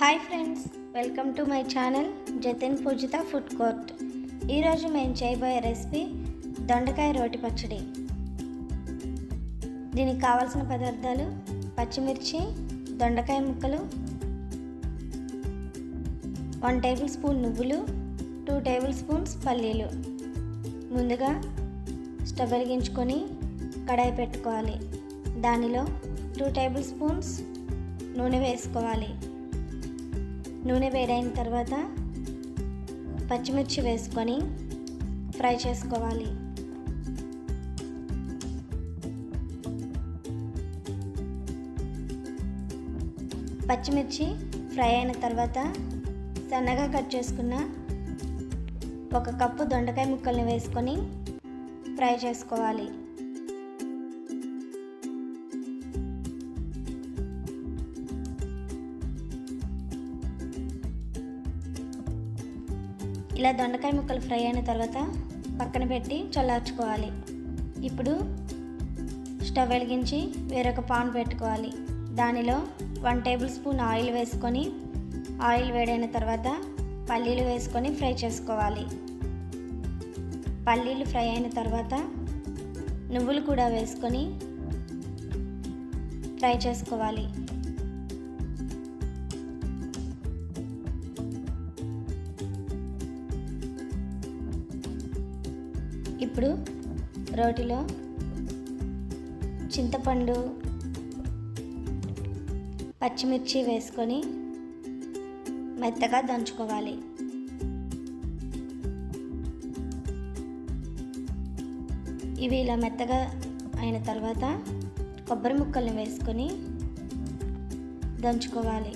Hi friends welcome to my channel Jathin Poojitha food court ఈరోజు మేము చేయబోయే recipe దొండకాయ రోటి పచ్చడి. దీనికి కావాల్సిన పదార్థాలు పచ్చిమిర్చి దొండకాయ ముక్కలు వన్ టేబుల్ స్పూన్ నువ్వులు టూ టేబుల్ స్పూన్స్ పల్లీలు. ముందుగా స్టవ్ వెలిగించుకొని కడాయి పెట్టుకోవాలి. దానిలో టూ టేబుల్ స్పూన్స్ నూనె వేసుకోవాలి. నూనె వేడైన తర్వాత పచ్చిమిర్చి వేసుకొని ఫ్రై చేసుకోవాలి. పచ్చిమిర్చి ఫ్రై అయిన తర్వాత సన్నగా కట్ చేసుకున్న ఒక కప్పు దొండకాయ ముక్కల్ని వేసుకొని ఫ్రై చేసుకోవాలి. ఇలా దొండకాయ ముక్కలు ఫ్రై అయిన తర్వాత పక్కన పెట్టి చల్లార్చుకోవాలి. ఇప్పుడు స్టవ్ వెలిగించి వేరొక పాన్ పెట్టుకోవాలి. దానిలో వన్ టేబుల్ స్పూన్ ఆయిల్ వేసుకొని ఆయిల్ వేడైన తర్వాత పల్లీలు వేసుకొని ఫ్రై చేసుకోవాలి. పల్లీలు ఫ్రై అయిన తర్వాత నువ్వులు కూడా వేసుకొని ఫ్రై చేసుకోవాలి. ఇప్పుడు రోటిలో చింతపండు పచ్చిమిర్చి వేసుకొని మెత్తగా దంచుకోవాలి. ఇవి ఇలా మెత్తగా అయిన తర్వాత కొబ్బరి ముక్కల్ని వేసుకొని దంచుకోవాలి.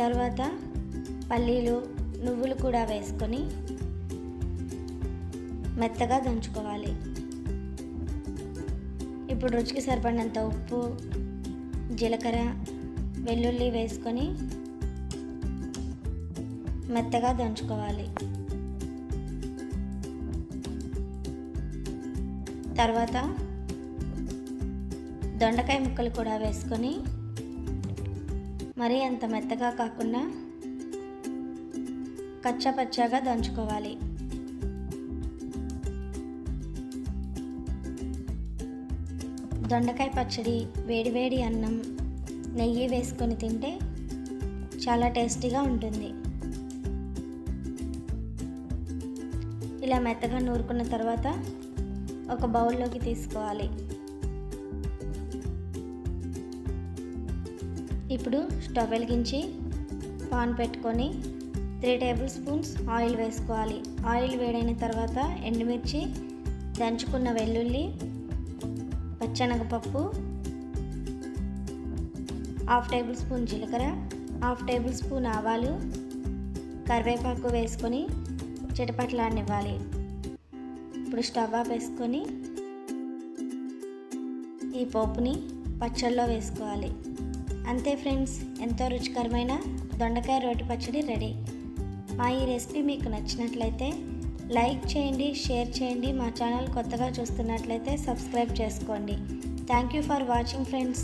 తర్వాత పల్లీలు నువ్వులు కూడా వేసుకొని మెత్తగా దంచుకోవాలి. ఇప్పుడు రుచికి సరిపడినంత ఉప్పు జీలకర్ర వెల్లుల్లి వేసుకొని మెత్తగా దంచుకోవాలి. తర్వాత దొండకాయ ముక్కలు కూడా వేసుకొని మరీ అంత మెత్తగా కాకుండా కచ్చాపచ్చాగా దంచుకోవాలి. దొండకాయ పచ్చడి వేడివేడి అన్నం నెయ్యి వేసుకొని తింటే చాలా టేస్టీగా ఉంటుంది. ఇలా మెత్తగా నూరుకున్న తర్వాత ఒక బౌల్లోకి తీసుకోవాలి. ఇప్పుడు స్టవ్ వెలిగించి పాన్ పెట్టుకొని త్రీ టేబుల్ స్పూన్స్ ఆయిల్ వేసుకోవాలి. ఆయిల్ వేడైన తర్వాత ఎండుమిర్చి దంచుకున్న వెల్లుల్లి పచ్చనగపప్పు హాఫ్ టేబుల్ స్పూన్ జీలకర్ర హాఫ్ టేబుల్ స్పూన్ ఆవాలు కరివేపాకు వేసుకొని చిటపట్లాడనివ్వాలి. ఇప్పుడు స్టవ్ ఆఫ్ వేసుకొని ఈ పోపుని పచ్చళ్ళలో వేసుకోవాలి. అంతే ఫ్రెండ్స్ ఎంతో రుచికరమైన దొండకాయ రోటి పచ్చడి రెడీ. మా ఈ రెసిపీ మీకు నచ్చినట్లయితే లైక్ చేయండి షేర్ చేయండి మా ఛానల్ కొత్తగా చూస్తున్నట్లయితే సబ్స్క్రైబ్ చేసుకోండి. Thank you for watching friends.